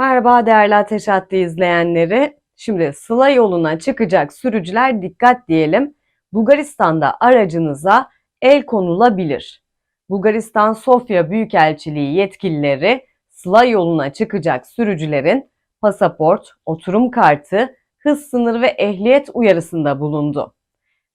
Merhaba değerli Ateş Hattı izleyenleri. Şimdi Sıla yoluna çıkacak sürücüler dikkat diyelim. Bulgaristan'da aracınıza el konulabilir. Bulgaristan Sofya Büyükelçiliği yetkilileri Sıla yoluna çıkacak sürücülerin pasaport, oturum kartı, hız sınırı ve ehliyet uyarısında bulundu.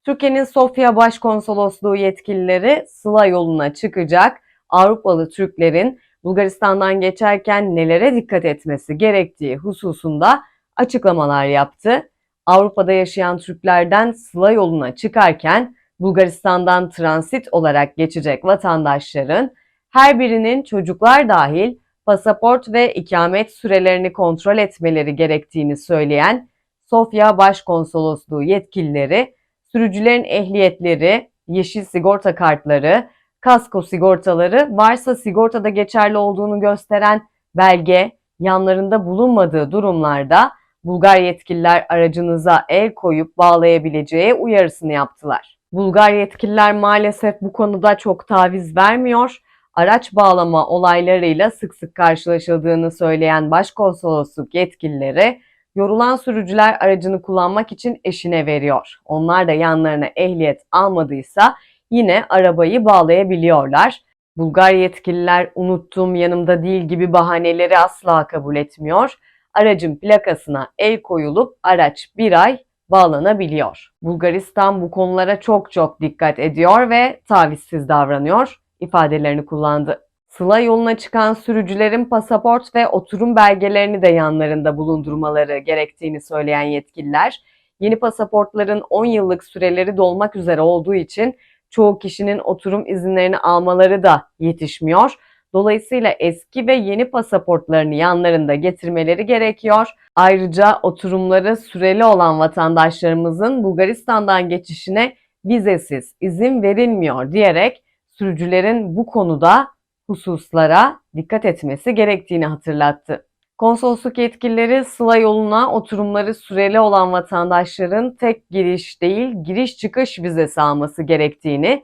Türkiye'nin Sofya Başkonsolosluğu yetkilileri Sıla yoluna çıkacak Avrupalı Türklerin Bulgaristan'dan geçerken nelere dikkat etmesi gerektiği hususunda açıklamalar yaptı. Avrupa'da yaşayan Türklerden Sıla yoluna çıkarken Bulgaristan'dan transit olarak geçecek vatandaşların her birinin çocuklar dahil pasaport ve ikamet sürelerini kontrol etmeleri gerektiğini söyleyen Sofya Başkonsolosluğu yetkilileri sürücülerin ehliyetleri, yeşil sigorta kartları, kasko sigortaları varsa sigortada geçerli olduğunu gösteren belge yanlarında bulunmadığı durumlarda Bulgar yetkililer aracınıza el koyup bağlayabileceği uyarısını yaptılar. Bulgar yetkililer maalesef bu konuda çok taviz vermiyor. Araç bağlama olaylarıyla sık sık karşılaşıldığını söyleyen başkonsolosluk yetkilileri yorulan sürücüler aracını kullanmak için eşine veriyor. Onlar da yanlarına ehliyet almadıysa yine arabayı bağlayabiliyorlar. Bulgar yetkililer unuttuğum yanımda değil gibi bahaneleri asla kabul etmiyor. Aracın plakasına el koyulup araç bir ay bağlanabiliyor. Bulgaristan bu konulara çok çok dikkat ediyor ve tavizsiz davranıyor ifadelerini kullandı. Sıla yoluna çıkan sürücülerin pasaport ve oturum belgelerini de yanlarında bulundurmaları gerektiğini söyleyen yetkililer, yeni pasaportların 10 yıllık süreleri dolmak üzere olduğu için çoğu kişinin oturum izinlerini almaları da yetişmiyor. Dolayısıyla eski ve yeni pasaportlarını yanlarında getirmeleri gerekiyor. Ayrıca oturumları süreli olan vatandaşlarımızın Bulgaristan'dan geçişine vizesiz izin verilmiyor diyerek sürücülerin bu konuda hususlara dikkat etmesi gerektiğini hatırlattı. Konsolosluk yetkilileri Sıla yoluna oturumları süreli olan vatandaşların tek giriş değil giriş çıkış vizesi alması gerektiğini,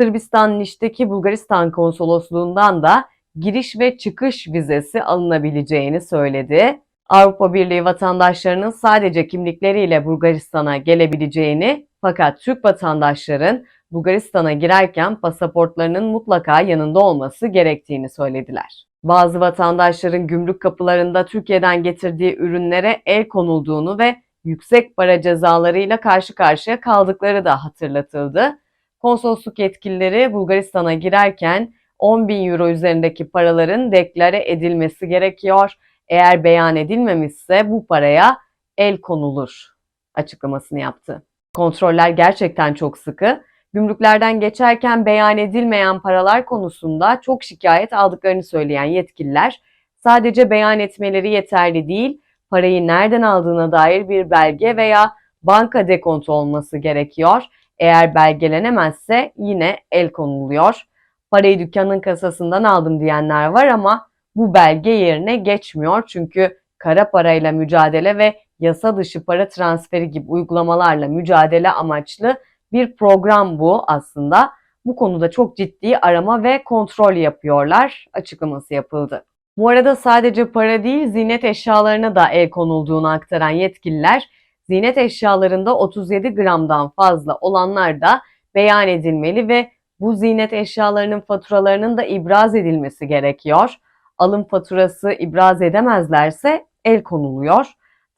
Sırbistan Niş'teki Bulgaristan konsolosluğundan da giriş ve çıkış vizesi alınabileceğini söyledi. Avrupa Birliği vatandaşlarının sadece kimlikleriyle Bulgaristan'a gelebileceğini fakat Türk vatandaşların Bulgaristan'a girerken pasaportlarının mutlaka yanında olması gerektiğini söylediler. Bazı vatandaşların gümrük kapılarında Türkiye'den getirdiği ürünlere el konulduğunu ve yüksek para cezalarıyla karşı karşıya kaldıkları da hatırlatıldı. Konsolosluk yetkilileri Bulgaristan'a girerken 10 bin euro üzerindeki paraların deklare edilmesi gerekiyor. Eğer beyan edilmemişse bu paraya el konulur açıklamasını yaptı. Kontroller gerçekten çok sıkı. Gümrüklerden geçerken beyan edilmeyen paralar konusunda çok şikayet aldıklarını söyleyen yetkililer sadece beyan etmeleri yeterli değil, parayı nereden aldığına dair bir belge veya banka dekontu olması gerekiyor. Eğer belgelenemezse yine el konuluyor. Parayı dükkanın kasasından aldım diyenler var ama bu belge yerine geçmiyor çünkü kara parayla mücadele ve yasa dışı para transferi gibi uygulamalarla mücadele amaçlı bir program bu aslında. Bu konuda çok ciddi arama ve kontrol yapıyorlar açıklaması yapıldı. Bu arada sadece para değil ziynet eşyalarına da el konulduğunu aktaran yetkililer ziynet eşyalarında 37 gramdan fazla olanlar da beyan edilmeli ve bu ziynet eşyalarının faturalarının da ibraz edilmesi gerekiyor. Alım faturası ibraz edemezlerse el konuluyor.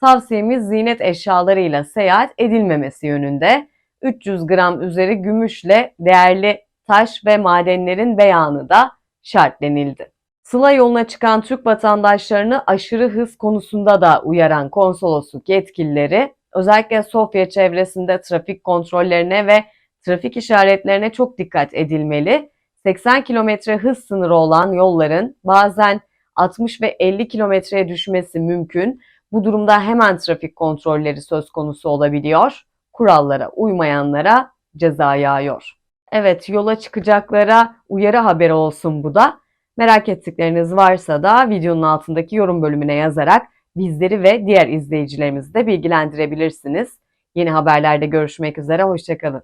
Tavsiyemiz ziynet eşyalarıyla seyahat edilmemesi yönünde. 300 gram üzeri gümüşle değerli taş ve madenlerin beyanı da şartlenildi. Sıla yoluna çıkan Türk vatandaşlarını aşırı hız konusunda da uyaran konsolosluk yetkilileri özellikle Sofya çevresinde trafik kontrollerine ve trafik işaretlerine çok dikkat edilmeli. 80 km hız sınırı olan yolların bazen 60 ve 50 kilometreye düşmesi mümkün. Bu durumda hemen trafik kontrolleri söz konusu olabiliyor kurallara uymayanlara ceza yağıyor. Evet yola çıkacaklara uyarı haberi olsun bu da. Merak ettikleriniz varsa da videonun altındaki yorum bölümüne yazarak bizleri ve diğer izleyicilerimizi de bilgilendirebilirsiniz. Yeni haberlerde görüşmek üzere, hoşçakalın.